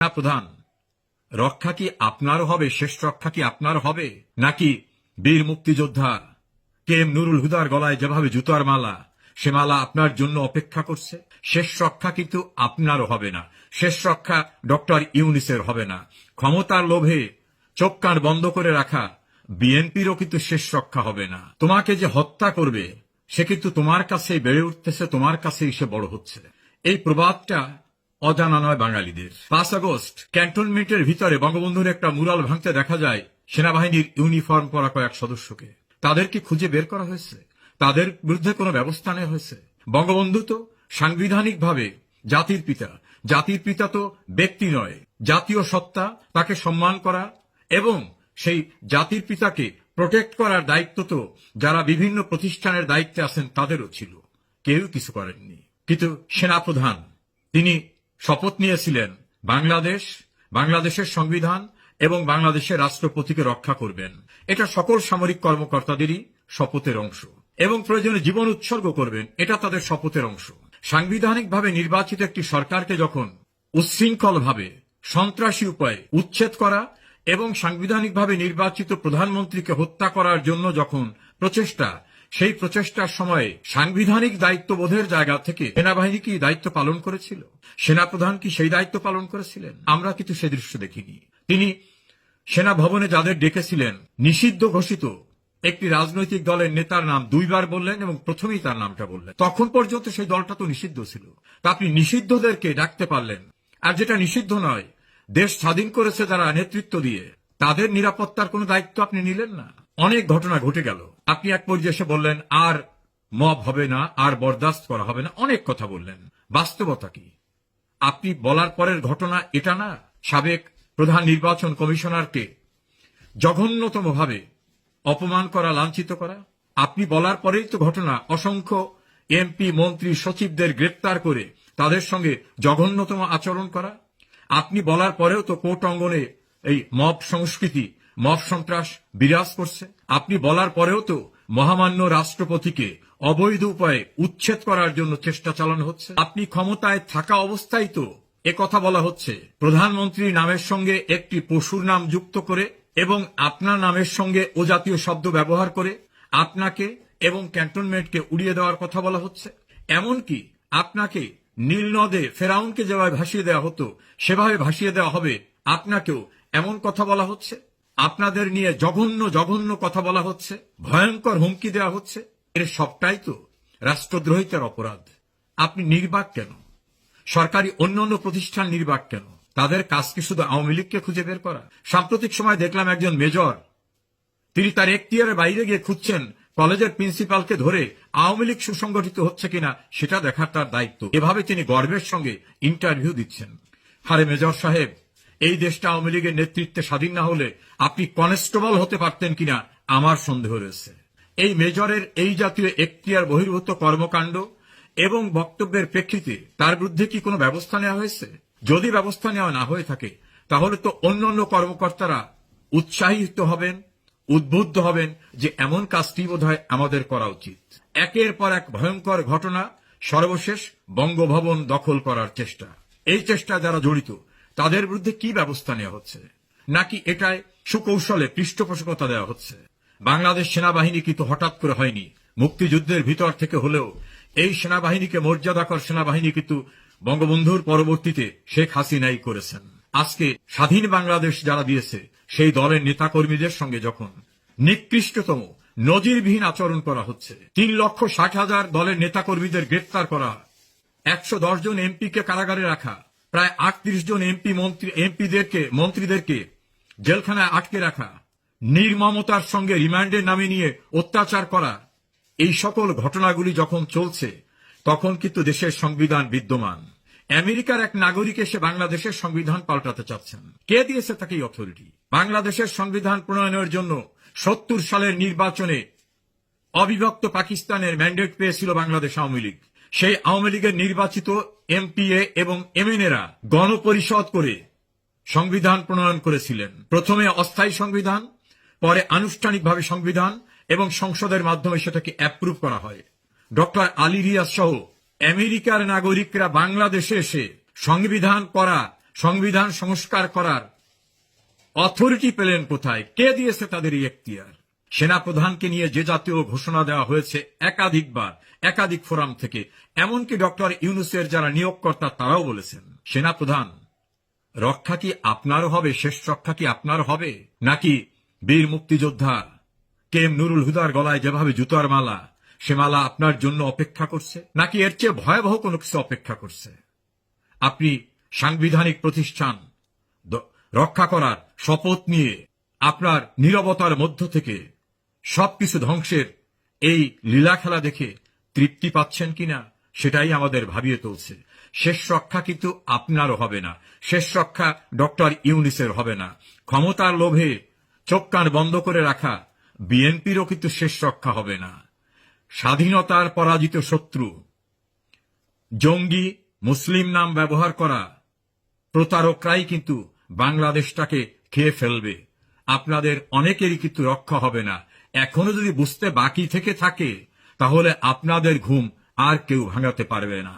না প্রধান। রক্ষা কি আপনার হবে? শেষ রক্ষা কি আপনার হবে? নাকি বীর মুক্তিযোদ্ধা কে এম নুরুল হুদার গলায় যেভাবে জুতার মালা, সে মালা আপনার জন্য অপেক্ষা করছে? শেষ রক্ষা কিন্তু আপনারও হবে না। শেষ রক্ষা ডক্টর ইউনিসের হবে না। ক্ষমতার লোভে চোখ কান বন্ধ করে রাখা বিএনপিরও কিন্তু শেষ রক্ষা হবে না। তোমাকে যে হত্যা করবে, সে কিন্তু তোমার কাছেই বেড়ে উঠতেছে, তোমার কাছেই সে বড় হচ্ছে। এই প্রবাদটা অজানা নয় বাঙালিদের। পাঁচ আগস্ট, ক্যান্টনমেন্টের ভিতরে বঙ্গবন্ধুর একটা মুরাল ভাঙতে দেখা যায় সেনাবাহিনীর ইউনিফর্ম পরা কয়েক সদস্যকে। তাদেরকে খুঁজে বের করা হয়েছে। তাদের বিরুদ্ধে কোনো ব্যবস্থা নেওয়া হয়েছে। বঙ্গবন্ধু তো সাংবিধানিকভাবে জাতির পিতা। জাতির পিতা তো ব্যক্তি নয়। জাতীয় সত্তা তাকে সম্মান করা এবং সেই জাতির পিতাকে প্রোটেক্ট করার দায়িত্ব তো যারা বিভিন্ন প্রতিষ্ঠানের দায়িত্বে আছেন তাদেরও ছিল। কেউ কিছু করেননি। কিন্তু সেনাপ্রধান, তিনি শপথ নিয়েছিলেন, বাংলাদেশ, বাংলাদেশের সংবিধান এবং বাংলাদেশের রাষ্ট্রপতিকে রক্ষা করবেন। এটা সকল সামরিক কর্মকর্তাদেরই শপথের অংশ এবং প্রয়োজনে জীবন উৎসর্গ করবেন, এটা তাদের শপথের অংশ। সাংবিধানিকভাবে নির্বাচিত একটি সরকারকে যখন উচ্ছৃঙ্খলভাবে সন্ত্রাসী উপায়ে উচ্ছেদ করা এবং সাংবিধানিকভাবে নির্বাচিত প্রধানমন্ত্রীকে হত্যা করার জন্য যখন প্রচেষ্টা সেই প্রচেষ্টার সময়ে সাংবিধানিক দায়িত্ববোধের জায়গা থেকে সেনাবাহিনী কি দায়িত্ব পালন করেছিল? সেনাপ্রধান কি সেই দায়িত্ব পালন করেছিলেন? আমরা কিন্তু সে দৃশ্য দেখিনি। তিনি সেনা ভবনে যাদের ডেকেছিলেন, নিষিদ্ধ ঘোষিত একটি রাজনৈতিক দলের নেতার নাম দুইবার বললেন এবং প্রথমেই তার নামটা বললেন। তখন পর্যন্ত সেই দলটা তো নিষিদ্ধ ছিল। তা আপনি নিষিদ্ধদেরকে ডাকতে পারলেন। আর যেটা নিষিদ্ধ নয়, দেশ স্বাধীন করেছে যারা নেতৃত্ব দিয়ে, তাদের নিরাপত্তার কোনো দায়িত্ব আপনি নিলেন না। অনেক ঘটনা ঘটে গেল। আপনি এক পর্যায়ে বললেন, আর মব হবে না, আর বরদাস্ত করা হবে না। অনেক কথা বললেন। বাস্তবতা কি? আপনি বলার পরের ঘটনা এটা না, সাবেক প্রধান নির্বাচন কমিশনারকে জঘন্যতম ভাবে অপমান করা, লাঞ্ছিত করা। আপনি বলার পরেই তো ঘটনা, অসংখ্য এমপি, মন্ত্রী, সচিবদের গ্রেপ্তার করে তাদের সঙ্গে জঘন্যতম আচরণ করা। আপনি বলার পরেও তো কোর্ট অঙ্গনে এই মব সংস্কৃতি মব সন্ত্রাস বিরাজ করছে। আপনি বলার পরেও তো মহামান্য রাষ্ট্রপতিকে অবৈধ উপায়ে উচ্ছেদ করার জন্য চেষ্টা চালানো হচ্ছে। আপনি ক্ষমতায় থাকা অবস্থায় তো কথা বলা হচ্ছে। প্রধানমন্ত্রী নামের সঙ্গে একটি পশুর নাম যুক্ত করে এবং আপনার নামের সঙ্গে ও জাতীয় শব্দ ব্যবহার করে আপনাকে এবং ক্যান্টনমেন্টকে উড়িয়ে দেওয়ার কথা বলা হচ্ছে। এমনকি আপনাকে নীল নদে ফেরাউনকে যেভাবে ভাসিয়ে দেওয়া হতো, সেভাবে ভাসিয়ে দেওয়া হবে, আপনাকেও এমন কথা বলা হচ্ছে। আপনাদের নিয়ে জঘন্য জঘন্য কথা বলা হচ্ছে, ভয়ঙ্কর হুমকি দেওয়া হচ্ছে। এর সবটাই তো রাষ্ট্রদ্রোহিতার অপরাধ। আপনি নির্বাক কেন? সরকারি অন্যান্য প্রতিষ্ঠান নির্বাক কেন? তাদের কাজ কি শুধু আওয়ামী লীগকে খুঁজে বের করা? সাম্প্রতিক সময় দেখলাম একজন মেজর, তিনি তার এখতিয়ারের বাইরে গিয়ে খুঁজছেন, কলেজের প্রিন্সিপালকে ধরে আওয়ামী লীগ সুসংগঠিত হচ্ছে কিনা, সেটা দেখার তার দায়িত্ব। এভাবে তিনি গর্বের সঙ্গে ইন্টারভিউ দিচ্ছেন। হারে মেজর সাহেব এই দেশটা আওয়ামী লীগের নেতৃত্বে স্বাধীন না হলে আপনি কনস্টেবল হতে পারতেন কিনা আমার সন্দেহ রয়েছে। এই মেজরের এই জাতীয় এখতিয়ার বহির্ভূত কর্মকাণ্ড এবং বক্তব্যের প্রেক্ষিতে তার বিরুদ্ধে কি কোনো ব্যবস্থা নেওয়া হয়েছে? যদি ব্যবস্থা নেওয়া না হয়ে থাকে, তাহলে তো অন্যান্য কর্মকর্তারা উৎসাহিত হবেন, উদ্বুদ্ধ হবেন যে এমন কাজটি বোধহয় আমাদের করা উচিত। একের পর এক ভয়ঙ্কর ঘটনা সর্বশেষ বঙ্গভবন দখল করার চেষ্টা। এই চেষ্টা যারা জড়িত তাদের বিরুদ্ধে কি ব্যবস্থা নেওয়া হচ্ছে? নাকি এটায় সুকৌশলে পৃষ্ঠপোষকতা দেওয়া হচ্ছে? বাংলাদেশ সেনাবাহিনী কিন্তু হঠাৎ করে হয়নি? মুক্তিযুদ্ধের ভিতর থেকে হলেও এই সেনাবাহিনীকে মর্যাদাকর সেনাবাহিনী কিন্তু বঙ্গবন্ধুর পরবর্তীতে শেখ হাসিনাই করেছেন। আজকে স্বাধীন বাংলাদেশ যারা দিয়েছে, সেই দলের নেতাকর্মীদের সঙ্গে যখন নিকৃষ্টতম, নজিরবিহীন আচরণ করা হচ্ছে, তিন লক্ষ ষাট হাজার দলের নেতাকর্মীদের গ্রেপ্তার করা একশো দশ জন এমপিকে কারাগারে রাখা প্রায় আটত্রিশ জন এমপি মন্ত্রী, এমপিদেরকে, মন্ত্রীদেরকে জেলখানায় আটকে রাখা, নির্মমতার সঙ্গে রিমান্ডের নামে নিয়ে অত্যাচার করা, এই সকল ঘটনাগুলি যখন চলছে, তখন কিন্তু দেশের সংবিধান বিদ্যমান। আমেরিকার এক নাগরিক এসে বাংলাদেশের সংবিধান পাল্টাতে চাচ্ছেন। কে দিয়েছে তাকে অথরিটি বাংলাদেশের সংবিধান প্রণয়নের জন্য সত্তর সালের নির্বাচনে অবিভক্ত পাকিস্তানের ম্যান্ডেট পেয়েছিল বাংলাদেশ আওয়ামী লীগ। সেই আওয়ামী লীগের নির্বাচিত এমপিএ এবং এমএনএরা গণপরিষদ করে সংবিধান প্রণয়ন করেছিলেন। প্রথমে অস্থায়ী সংবিধান, পরে আনুষ্ঠানিকভাবে সংবিধান এবং সংসদের মাধ্যমে সেটাকে অ্যাপ্রুভ করা হয়। ডক্টর আলী রিয়াজ সহ আমেরিকার নাগরিকরা বাংলাদেশে এসে সংবিধান করা, সংবিধান সংস্কার করার অথরিটি পেলেন কোথায়? কে দিয়েছে তাদের এই এখতিয়ার? সেনাপ্রধানকে নিয়ে যে জাতীয় ঘোষণা দেওয়া হয়েছে একাধিকবার, একাধিক ফোরাম থেকে, এমনকি ডক্টর ইউনুসের যারা নিয়োগকর্তা তারাও বলেছেন। সেনাপ্রধান, রক্ষা কি আপনার হবে? শেষ রক্ষা কি আপনার হবে? নাকি বীর মুক্তিযোদ্ধা, কে এম নুরুল হুদার গলায় যেভাবে জুতার মালা, সে মালা আপনার জন্য অপেক্ষা করছে? নাকি এর চেয়ে ভয়াবহ কোনো কিছু অপেক্ষা করছে? আপনি সাংবিধানিক প্রতিষ্ঠান রক্ষা করার শপথ নিয়ে আপনার নীরবতার মধ্য থেকে সবকিছু ধ্বংসের এই লীলা খেলা দেখে তৃপ্তি পাচ্ছেন কিনা সেটাই আমাদের ভাবিয়ে তুলছে। শেষ রক্ষা কিন্তু আপনারও হবে না। শেষ রক্ষা ডক্টর ইউনিসের হবে না। ক্ষমতার লোভে চোখ কান বন্ধ করে রাখা বিএনপিরও কিন্তু শেষ রক্ষা হবে না। স্বাধীনতার পরাজিত শত্রু, জঙ্গি, মুসলিম নাম ব্যবহার করা প্রতারকরাই কিন্তু বাংলাদেশটাকে খেয়ে ফেলবে। আপনাদের অনেকেরই কিন্তু রক্ষা হবে না। এখনও যদি বুঝতে বাকি থেকে থাকে তাহলে আপনাদের ঘুম আর কেউ ভাঙাতে পারবে না।